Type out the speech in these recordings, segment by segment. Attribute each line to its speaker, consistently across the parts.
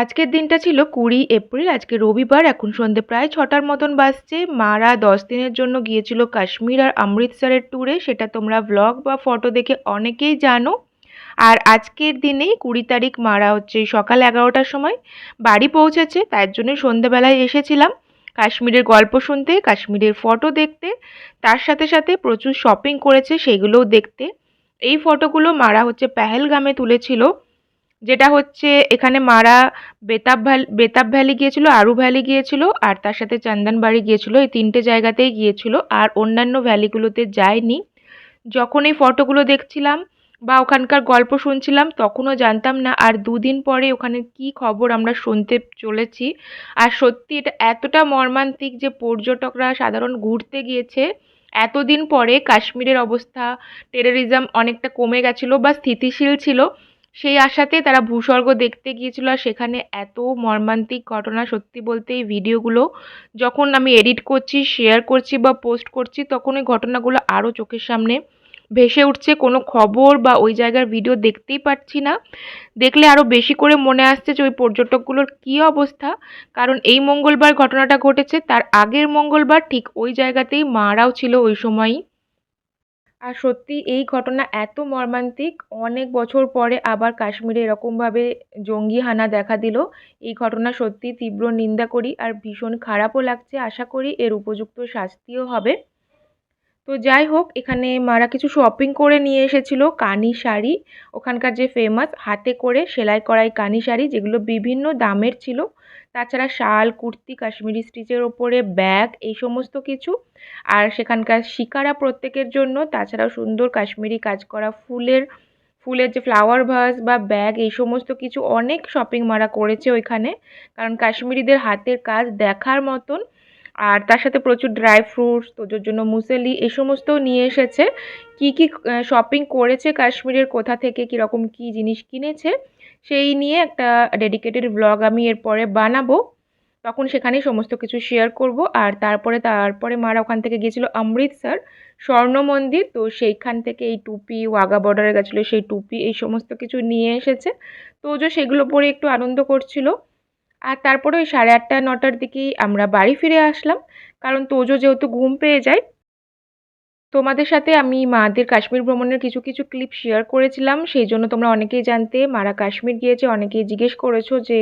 Speaker 1: আজকের দিনটা ছিল কুড়ি এপ্রিল, আজকে রবিবার, এখন সন্ধে প্রায় ছটার মতন বাজছে। মারা দশ দিনের জন্য গিয়েছিল কাশ্মীর আর অমৃতসরের ট্যুরে সেটা তোমরা ব্লগ বা ফটো দেখে অনেকেই জানো। আর আজকের দিনেই কুড়ি তারিখ মারা হচ্ছে সকাল এগারোটার সময়। বাড়ি পৌঁছেছে, তার জন্য সন্ধেবেলায় এসেছিলাম। কাশ্মীরের গল্প শুনতে, কাশ্মীরের ফটো দেখতে, তার সাথে সাথে প্রচুর শপিং করেছে, সেগুলোও দেখতে। এই ফটোগুলো মারা হচ্ছে পেহেলগামে তুলেছিল। যেটা হচ্ছে এখানে মারা বেতাব ভ্যালি বেতাব ভ্যালি গিয়েছিল, আরু ভ্যালি গিয়েছিল, আর তার সাথে চন্দনবাড়ি গিয়েছিল, এই তিনটে জায়গাতেই গিয়েছিল, আর অন্যান্য ভ্যালিগুলোতে যায়নি। যখন এই ফটোগুলো দেখছিলাম বা ওখানকার গল্প শুনছিলাম, তখনও জানতাম না, আর দুদিন পরে ওখানে কি খবর আমরা শুনতে চলেছি। আর সত্যি এটা এতটা মর্মান্তিক যে পর্যটকরা সাধারণ ঘুরতে গিয়েছে, এতদিন পরে কাশ্মীরের অবস্থা টেররিজম অনেকটা কমে গেছিল বা স্থিতিশীল ছিল সেই আশাতে তারা ভূস্বর্গ দেখতে গিয়েছিল আর সেখানে এত মর্মান্তিক ঘটনা, সত্যি বলতে এই ভিডিওগুলো যখন আমি এডিট করছি শেয়ার করছি বা পোস্ট করছি, তখন ওই ঘটনাগুলো আরও চোখের সামনে ভেসে উঠছে। কোনো খবর বা ওই জায়গার ভিডিও দেখতেই পাচ্ছি না। দেখলে আরও বেশি করে মনে আসছে যে ওই পর্যটকগুলোর কী অবস্থা। কারণ এই মঙ্গলবার ঘটনাটা ঘটেছে, তার আগের মঙ্গলবার ঠিক ওই জায়গাতেই মারাও ছিল ওই সময়ই। আর সত্যি এই ঘটনা এত মর্মান্তিক, অনেক বছর পরে আবার কাশ্মীরে এরকমভাবে জঙ্গি হানা দেখা দিল। এই ঘটনা সত্যি তীব্র নিন্দা করি আর ভীষণ খারাপও লাগছে। আশা করি এর উপযুক্ত শাস্তিও হবে। তো যাই হোক, এখানে মারা কিছু শপিং করে নিয়ে এসেছিল কানি শাড়ি। ওখানকার যে ফেমাস হাতে করে সেলাই করাই কানি শাড়ি, যেগুলো বিভিন্ন দামের ছিল। তাছাড়া শাল, কুর্তি, কাশ্মীরি স্টিচের ওপরে ব্যাগ, এই সমস্ত কিছু। আর সেখানকার শিকারা প্রত্যেকের জন্য, তাছাড়াও সুন্দর কাশ্মীরি কাজ করা ফুলের ফুলের যে ফ্লাওয়ার ভাস বা ব্যাগ এই সমস্ত কিছু অনেক শপিং মারা করেছে ওইখানে। কারণ কাশ্মীরিদের হাতের কাজ দেখার মতন আর তার সাথে প্রচুর ড্রাই ফ্রুটস তোজোর জন্য মুসেলি এই সমস্তও নিয়ে এসেছে। কি কি শপিং করেছে কাশ্মীরের, কোথা থেকে, কীরকম কী জিনিস কিনেছে, সেই নিয়ে একটা ডেডিকেটেড ব্লগ আমি এরপরে বানাবো। তখন সেখানেই সমস্ত কিছু শেয়ার করব। আর তারপরে তারপরে মারা ওখান থেকে গিয়েছিল অমৃতসর স্বর্ণ মন্দির। তো সেইখান থেকে এই টুপি, ওয়াগা বর্ডারে গেছিল, সেই টুপি, এই সমস্ত কিছু নিয়ে এসেছে। তো যে সেগুলো পরে একটু আনন্দ করছিল। আর তারপরে ওই সাড়ে আটটা, নটার দিকেই আমরা বাড়ি ফিরে আসলাম। কারণ তোজো যেহেতু ঘুম পেয়ে যায়, তোমাদের সাথে আমি মাদের কাশ্মীর ভ্রমণের কিছু কিছু ক্লিপ শেয়ার করেছিলাম। সেই জন্য তোমরা অনেকেই জানতে, মারা কাশ্মীর গিয়েছে, অনেকেই জিজ্ঞেস করেছ যে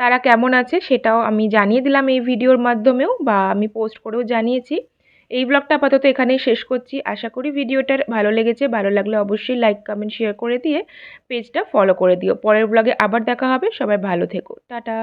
Speaker 1: তারা কেমন আছে, সেটাও আমি জানিয়ে দিলাম এই ভিডিওর মাধ্যমেও বা আমি পোস্ট করেও জানিয়েছি। এই ব্লগটা আপাতত এখানেই শেষ করছি। আশা করি ভিডিওটার ভালো লেগেছে। ভালো লাগলে অবশ্যই লাইক কমেন্ট শেয়ার করে দিয়ে পেজটা ফলো করে দিও। পরের ব্লগে আবার দেখা হবে। সবাই ভালো থেকো। টাটা।